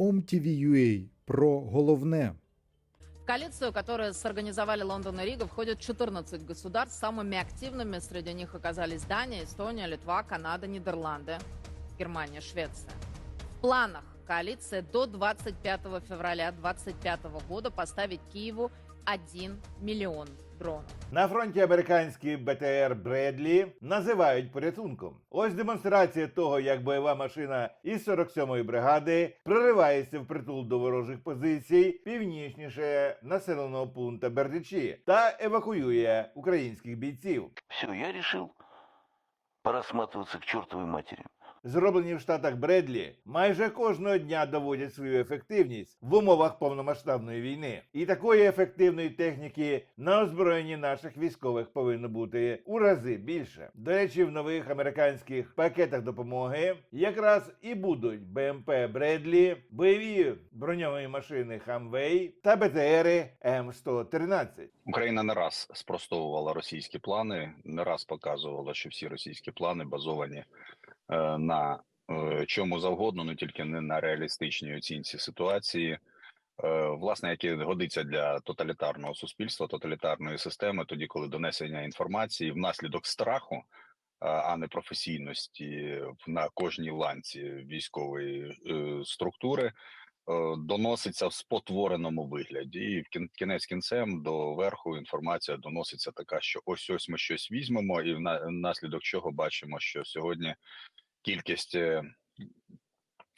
OMTV.ua про головне. В коалицию, которую сорганизовали Лондон и Рига, входят 14 государств. Самыми активными среди них оказались Дания, Эстония, Литва, Канада, Нидерланды, Германия, Швеция. В планах коалиции до 25 февраля 2025 года поставить Киеву 1 миллион дронов. На фронті американські БТР Бредлі називають порятунком. Ось демонстрація того, як бойова машина із 47-ї бригади проривається в притул до ворожих позицій північніше населеного пункту Бердичі та евакуює українських бійців. Все, я решил пора к чертовой матери. Зроблені в штатах Бредлі майже кожного дня доводять свою ефективність в умовах повномасштабної війни. І такої ефективної техніки на озброєнні наших військових повинно бути у рази більше. До речі, в нових американських пакетах допомоги якраз і будуть БМП Бредлі, бойові броньовані машини Хамвей та БТРи М113. Україна не раз спростовувала російські плани, не раз показувала, що всі російські плани базовані на е, чому завгодно, ну тільки не на реалістичній оцінці ситуації. Е, Власне, яке годиться для тоталітарного суспільства, тоталітарної системи, тоді, коли донесення інформації внаслідок страху, е, а не професійності на кожній ланці військової е, структури, е, доноситься в спотвореному вигляді, і в кін- кінець кінцем до верху інформація доноситься така, що ось ось ми щось візьмемо, і вна- внаслідок чого бачимо, що сьогодні кількість е,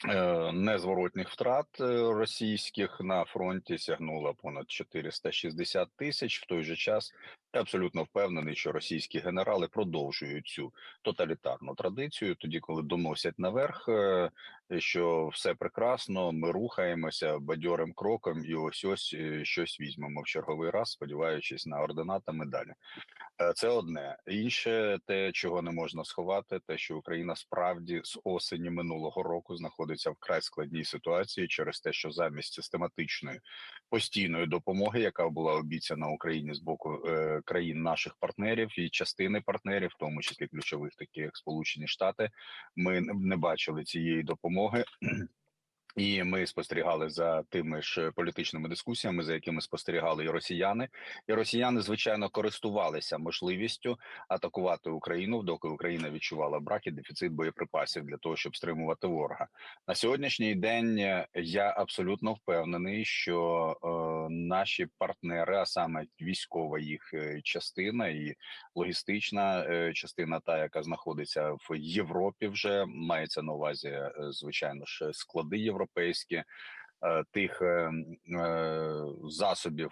е, незворотних втрат е, російських на фронті сягнула понад 460 тисяч. В той же час абсолютно впевнений, що російські генерали продовжують цю тоталітарну традицію, тоді коли доносять наверх, е, що все прекрасно, ми рухаємося бадьорим кроком, і ось ось е, щось візьмемо в черговий раз, сподіваючись на ордена та медалі. Е, Це одне інше, те, чого не можна сховати, те, що Україна справді з осені минулого року знаходиться в край складній ситуації через те, що замість систематичної постійної допомоги, яка була обіцяна Україні з боку країн наших партнерів і частини партнерів, в тому числі ключових, такі як Сполучені Штати, ми не- бачили цієї допомоги. І ми спостерігали за тими ж політичними дискусіями, за якими спостерігали і росіяни. І росіяни, звичайно, користувалися можливістю атакувати Україну, доки Україна відчувала брак і дефіцит боєприпасів для того, щоб стримувати ворога. На сьогоднішній день е, я абсолютно впевнений, що е, наші партнери, а саме військова їх е, частина і логістична е, частина, та яка знаходиться в Європі, вже мається на увазі, е, звичайно ж, склади європейські. Тих засобів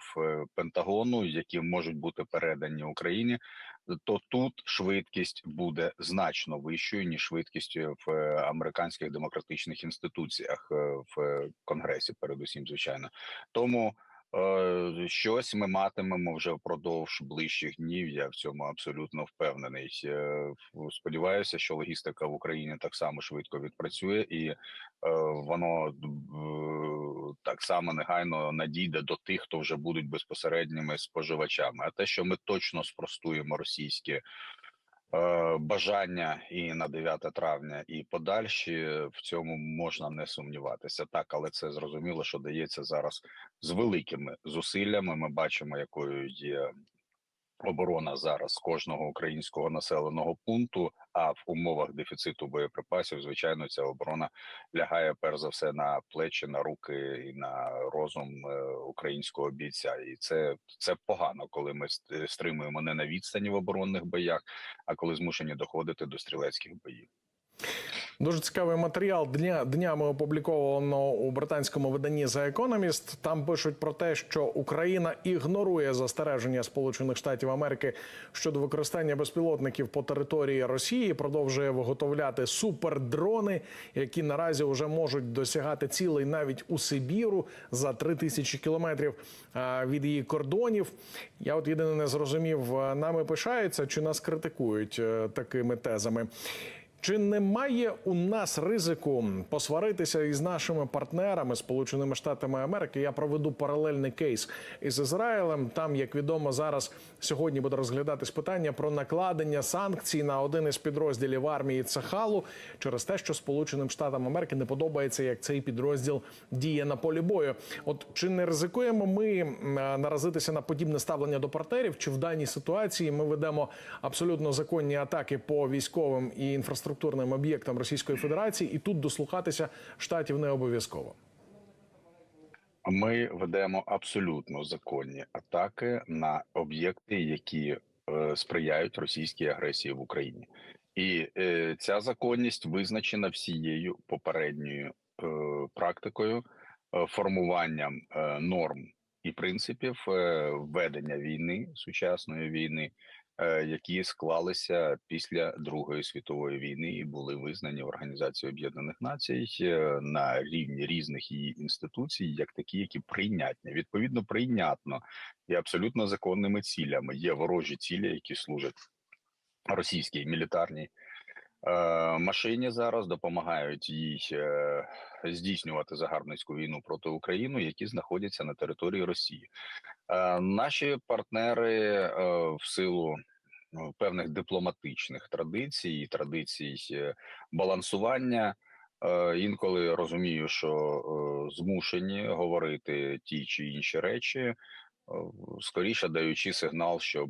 Пентагону, які можуть бути передані Україні, то тут швидкість буде значно вищою ніж швидкість в американських демократичних інституціях в конгресі, передусім, звичайно. Тому щось ми матимемо вже впродовж ближчих днів. Я в цьому абсолютно впевнений. Е, Сподіваюся, що логістика в Україні так само швидко відпрацює, і е, воно е, так само негайно надійде до тих, хто вже будуть безпосередніми споживачами. А те, що ми точно спростуємо російські е, бажання і на 9 травня, і подальші в цьому можна не сумніватися. Так, але це зрозуміло, що дається зараз з великими зусиллями. Ми бачимо, якою є оборона зараз кожного українського населеного пункту. А в умовах дефіциту боєприпасів, звичайно, ця оборона лягає перш за все на плечі, на руки і на розум е, українського бійця. І це, це погано, коли ми ст- стримуємо не на відстані в оборонних боях, а коли змушені доходити до стрілецьких боїв. Дуже цікавий матеріал дня днями опубліковано у британському виданні The Economist. Там пишуть про те, що Україна ігнорує застереження Сполучених Штатів Америки щодо використання безпілотників по території Росії. Продовжує виготовляти супердрони, які наразі вже можуть досягати цілей навіть у Сибіру за три тисячі кілометрів від її кордонів. Я от єдине не зрозумів, нами пишаються чи нас критикують е, такими тезами. Чи немає у нас ризику посваритися із нашими партнерами Сполученими Штатами Америки? Я проведу паралельний кейс із Ізраїлем. Там, як відомо, зараз сьогодні буде розглядатись питання про накладення санкцій на один із підрозділів армії Цахалу через те, що Сполученим Штатам Америки не подобається, як цей підрозділ діє на полі бою. От чи не ризикуємо ми наразитися на подібне ставлення до партнерів? Чи в даній ситуації ми ведемо абсолютно законні атаки по військовим і інфраструктурним об'єктам Російської Федерації, і тут дослухатися штатів не обов'язково? Ми ведемо абсолютно законні атаки на об'єкти, які е, сприяють російській агресії в Україні, і е, ця законність визначена всією попередньою е, практикою, е, формуванням е, норм і принципів е, ведення війни сучасної війни, які склалися після Другої світової війни і були визнані в Організації Об'єднаних Націй е, на рівні різних її інституцій, як такі, які прийнятні, відповідно прийнятно і абсолютно законними цілями. Є ворожі цілі, які служать російській мілітарній е, машині зараз, допомагають їй е, здійснювати загарбницьку війну проти України, які знаходяться на території Росії. Е, наші партнери е, в силу ну, певних дипломатичних традицій, і традицій е, балансування. Інколи розумію, що змушені говорити ті чи інші речі, скоріше даючи сигнал, щоб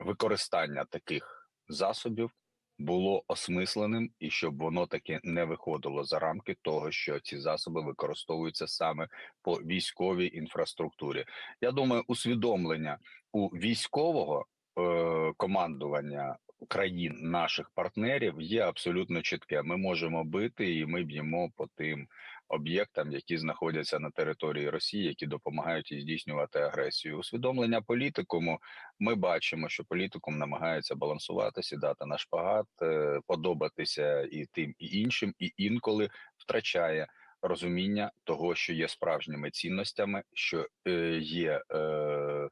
використання таких засобів було осмисленим і щоб воно таки не виходило за рамки того, що ці засоби використовуються саме по військовій інфраструктурі. Я думаю, усвідомлення у військового е, командування країн наших партнерів є абсолютно чітке. Ми можемо бити, і ми б'ємо по тим об'єктам, які знаходяться на території Росії, які допомагають їй здійснювати агресію. Усвідомлення політикуму. Ми бачимо, що політикум намагається балансувати, сідати на шпагат, е, подобатися і тим, і іншим, і інколи втрачає розуміння того, що є справжніми цінностями, що е, є. Е,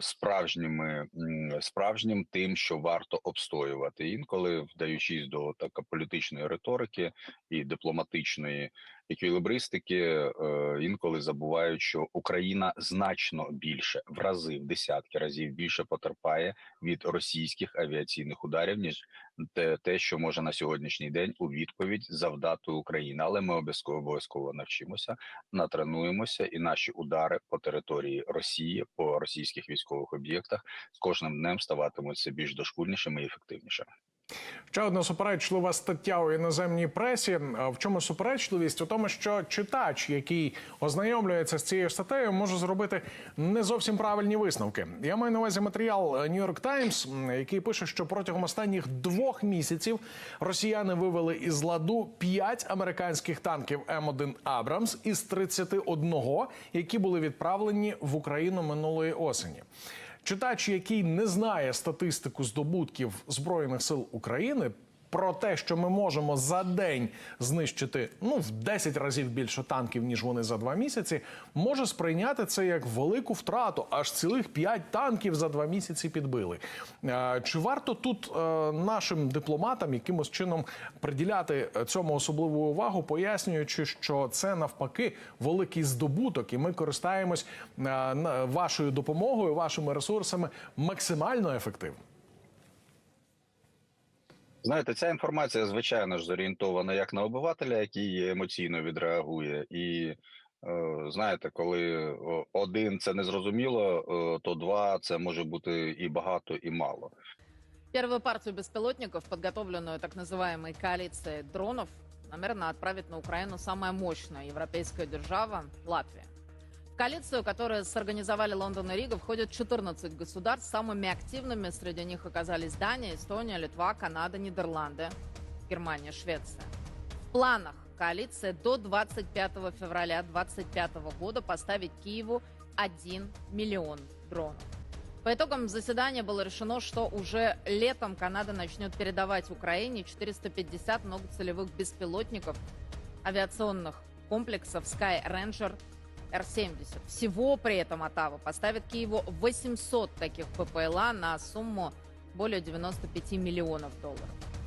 Справжніми справжнім тим, що варто обстоювати, інколи вдаючись до така політичної риторики і дипломатичної еквілібристики, е, інколи забувають, що Україна значно більше в рази, в десятки разів більше потерпає від російських авіаційних ударів, ніж те, те, що може на сьогоднішній день у відповідь завдати Україна. Але ми обов'язково обов'язково навчимося, натренуємося, і наші удари по території Росії по російських військових об'єктах з кожним днем ставатимуть все більш дошкульнішими і ефективнішими. Ще одна суперечлива стаття у іноземній пресі. В чому суперечливість? У тому, що читач, який ознайомлюється з цією статтею, може зробити не зовсім правильні висновки. Я маю на увазі матеріал New York Times, який пише, що протягом останніх двох місяців росіяни вивели із ладу п'ять американських танків М1 Абрамс із 31, які були відправлені в Україну минулої осені. Читач, який не знає статистику здобутків збройних сил України. Про те, що ми можемо за день знищити ну в 10 разів більше танків ніж вони за два місяці, може сприйняти це як велику втрату. Аж цілих 5 танків за два місяці підбили. Е, Чи варто тут е, нашим дипломатам якимось чином приділяти цьому особливу увагу, пояснюючи, що це навпаки великий здобуток, і ми користаємось е, вашою допомогою, вашими ресурсами максимально ефективно. Знаєте, ця інформація, звичайно ж, зорієнтована як на обивателя, який емоційно відреагує, і е, знаєте, коли один це незрозуміло, е, то два це може бути і багато, і мало. Первую партию беспилотников, подготовленную так называемой коалицией дронов, намерена отправить на Украину самая мощная европейская держава – Латвия. В коалицию, которую сорганизовали Лондон и Рига, входят 14 государств. Самыми активными среди них оказались Дания, Эстония, Литва, Канада, Нидерланды, Германия, Швеция. В планах коалиции до 25 февраля 2025 года поставить Киеву 1 миллион дронов. По итогам заседания было решено, что уже летом Канада начнет передавать Украине 450 многоцелевых беспилотников авиационных комплексов Sky Ranger Р-70. Всего при этом Атава поставит Киеву 800 таких ППЛА на сумму более 95 миллионов долларов.